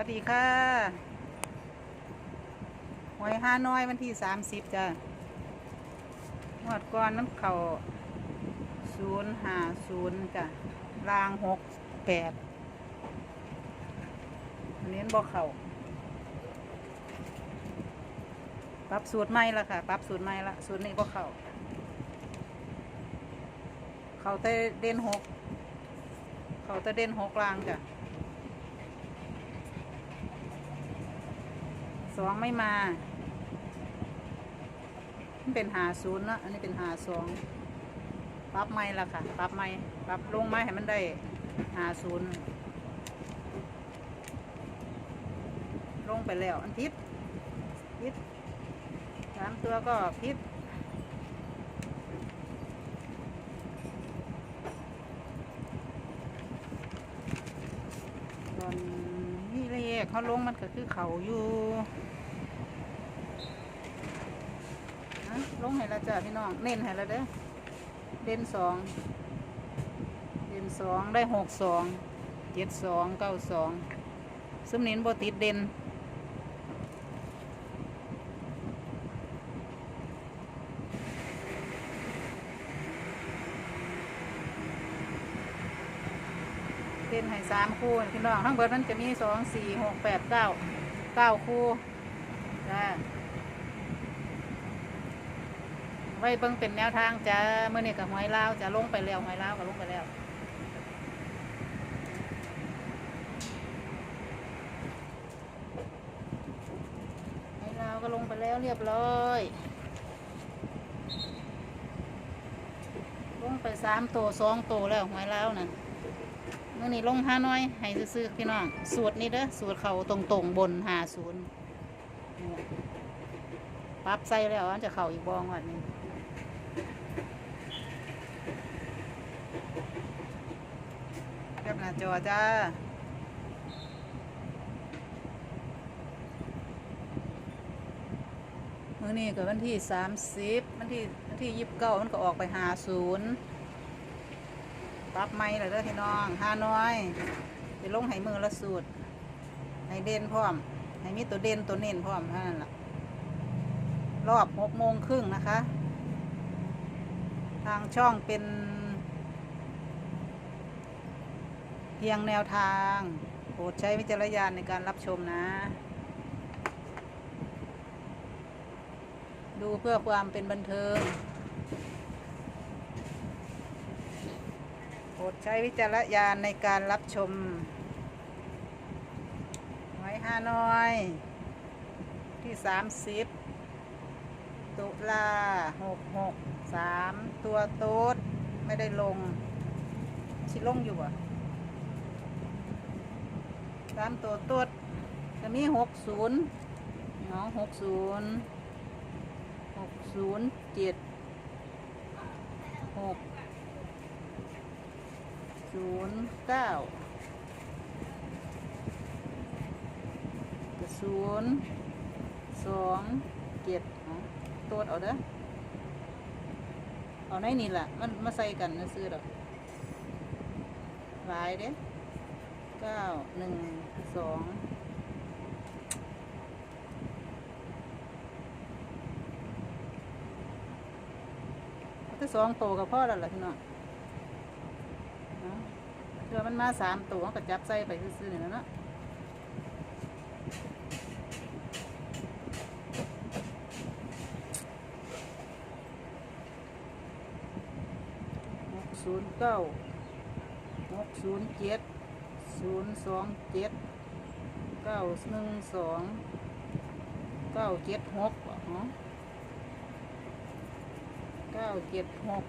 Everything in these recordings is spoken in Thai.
วัสดีค่ะหวยห้าน้อยวันที่สามสิบจ้ะงวดก่อนน้ำเข่าศูนย์ห้าศูนย์จ้ะรางหกแปดอันนี้บ่เข่าปรับสูตรใหม่ละค่ะปรับสูตรใหม่ละสูตรนี้บ่เข่าเข่าแต่เด่นหกเข่าแต่เด่นหกรางจ้ะ สองไม่มาเป็นหาศูนย์นะอันนี้เป็นหาสองปรับไม่ละค่ะ ปรับไม่ปรับลงไม้ให้มันได้หาศูนย์ลงไปแล้ว อันพิษพิษสามตัวก็พิษตอนนี่เลขเขาลงมันก็คือเขาอยู่นะล งให้และจ้ะพี่น้อง เน้นให้และเด้อเด่นสองเด่นสองได้หกสองเจ็ดสองเก้าสองซึ่งเน้นบติดเด่นเด่นให้สามคู่พี่น้องทั้งเบิดมันจะมีสองสี่หกแปดเก้าเก้าคู่จ้า ไว้เบิ่งเป็นแนวทางจ้าเมื่อนี้กับหอยลาวจะลงไปแล้วหอยลาวก็ลงไปแล้วหอยลาวก็ลงไปแล้วเรียบร้อย ลงไปสามตัวสองตัวแล้วหอยลาวน่ะเมื่อนี้ลงห้าน้อย ให้ซื้อพี่น้องสูตรนี้เด้อสูตรเขาตรงๆบนหาศูนย์ปรับใส่แล้วอันจะเข่าอีกบองวันนี้ แคปห น้าจอจ้ามื้อนี้ก็วันที่สามสิบวันที่วันที่ยี่สิบเก้ามันก็ออกไปหาศูนย์ปรับไม่เลยเด้อพี่น้องห้าน้อยไปลงให้มือละสูตรให้เด่นพร้อมให้มีตัวเด่นตัวเน้นพร้อมเท่านั้นล่ะรอบหกโมงครึ่งนะคะ ทางช่องเป็น เพียงแนวทางโปรดใช้วิจารณญาณในการรับชมนะ ดูเพื่อความเป็นบันเทิงโปรดใช้วิจารณญาณในการรับชม ไว้ห้าน้อย ที่สามสิบตุลาหกหกสามตัวโต๊ดไม่ได้ลง ชิลงอยู่อะ สามตัวตัวจะมีหกศูนย์เนาะหกศูนย์หกศูนย์เจ็ดหกศูนย์เก้าศูนย์สองเจ็ดตัวเอาเด้อเอาในนี่แหละมันมาใส่กันนะซื้อดอกหลายเด้เก้าหนึ่งสองที่สองโตกับพ่อแล้วล่ะพี่น้องเอาเดี๋ยวมันมาสามตัวก็จับใส่ไปซื้อๆนี่แล้วเนาะหกศูนย์เก้าหกศูนย์เจ็ด ศูนย์สองเจ็ดเก้าหนึ่งสองเก้าเจ็ดหกอ๋อเก้าเจ็ดหก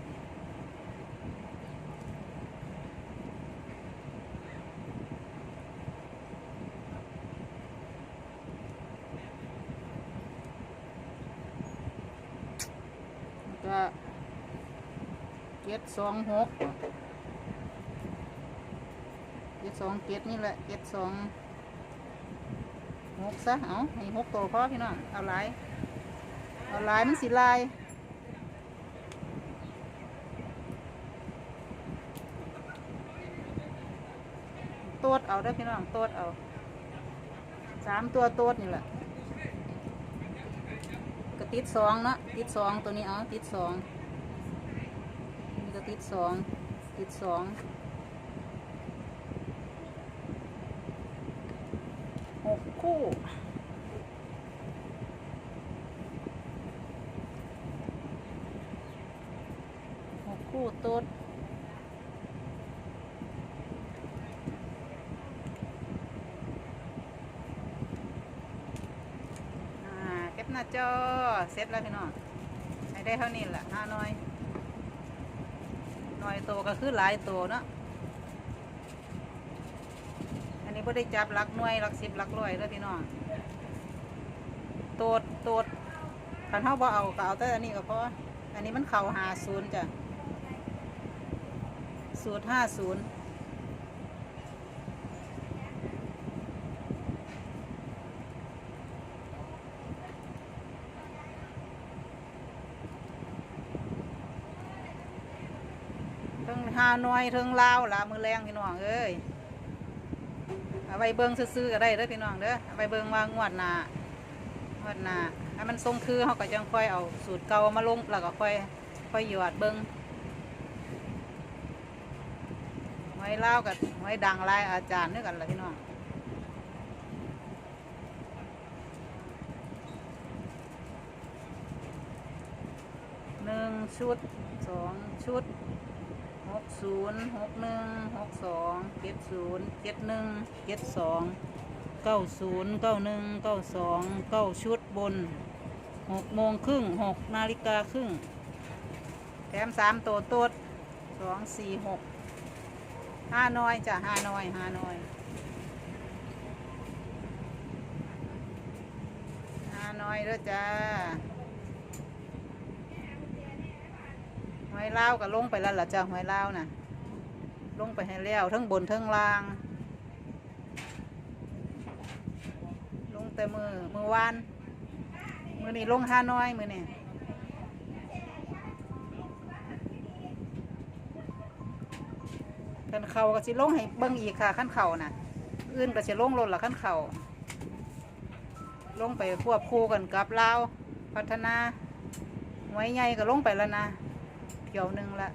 ก็เจ็ดสองหก สองเจ็ดนี่แหละเจ็ดสองหกซะเอาให้หกตัวพอพี่น้องเอาลายเอาลายมันสิลายตรวเอาได้พี่น้องตรวเอาสามตัวต๊ดนี่แหละก็ติดสองเนาะติดสองตัวนี้เอาติดสองนี่ก็ติดสองติดสองหก คู่ หกคู่โต๊ดอ่าเก็บหน้าจอเสร็จแล้วพี่น้องให้ได้เท่านี้แหละห้าน้อย น้อยโตก็คือหลายโตเนาะอั นนี้ไ่ได้จับลักหน่วยลักสิบลักร้อยแล้วพี่น้องโตดโตดคันเท่าบ่เอาก็เอาแต่อันนี้ก็พออันนี้มันเข่าหาศูนย์จ้ะสูตรห้าศูนย์เทิงฮานอยเทิงลาวละมือแรงพี่น้องเอ้ย เอาไปเบิ้งซื้อๆก็ได้เด้อพี่น้องเด้อเอาไปเบิ้งว่างวดหน้างวดหน้าให้มันทรงคือเขาก็จังค่อยเอาสูตรเก่ามาลงแล้วก็ค่อยค่อยหยอดเบิ้งไว้ลากับไว้ดังลายอาจารย์ด้วยกันละพี่น้องหนึ่งชุดสองชุด กศูนย์หกหนึ่งหกสองเจ็ดศูนย์เจ็ดหนึ่งเจ็ดสองเก้าศูนย์เก้าหนึ่งเก้าสองเก้าชุดบนหกโมงครึ่งหกนาฬิกาครึ่งแถมสามตัวต๊ดสองสี่หกห้าน้อยจ้ะห้าน้อยห้าน้อยห้าน้อยเด้อจ้า ห อยลาก็ลงไปแล้วล่ะจ้าหอยลาน่ะ ลงไปให้แล้วทั้งบนทั้งล่าง ลงแต่มือมือวานมือนี่ลงห้าน้อยมือนี่ขั้นเข่าก็สิลงให้เบิ่งอีกค่ะขั้นเข่าน่ะ อื่นก็สิลงลนละขั้นเข่าลงไปควบคู่กันกับเล่าพัฒนาหวยใหญ่ก็ลงไปแล้วนะ เรียวหนึ่งละ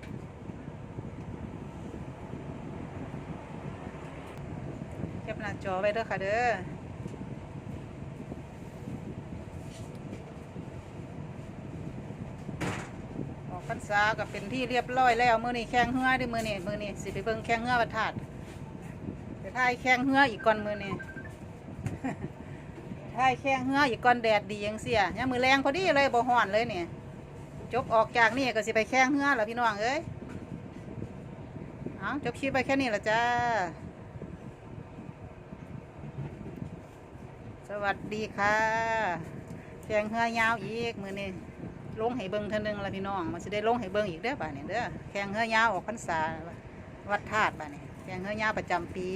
เก็บหน้าจอไว้เด้อค่ะเด้อออกพรรษาก็เป็นที่เรียบร้อยแล้วมือนี่แข้งเหือด้วยมือนี่มือนี่สิไปเบิ่งแข้งเหือประทาดไปถ่ายแข้งเหืออีกก่อนมือนี่ถ่ายแข้งเหืออีกก่อนแดดดียังเสียยังมือแรงพอดีเลยบ่ฮ้อนเลยเนี่ย จบออกจากนี่ก็สิไปแข้งเหือแล้วพี่น้องเอ้ยเอาจบคลิปไปแค่นี้ละจ้า สวัสดีค่ะแข้งเหือยาวอีกมือนี่ลงให้เบิ้งเท่านึงละพี่น้อง มันจะได้ลงให้เบิ้งอีกเด้อป่ะเนี่ยเด้อแข้งเหือยาวออกพรรษาวัดธาตุป่ะเนี่ยแข้งเหือยาวประจำปี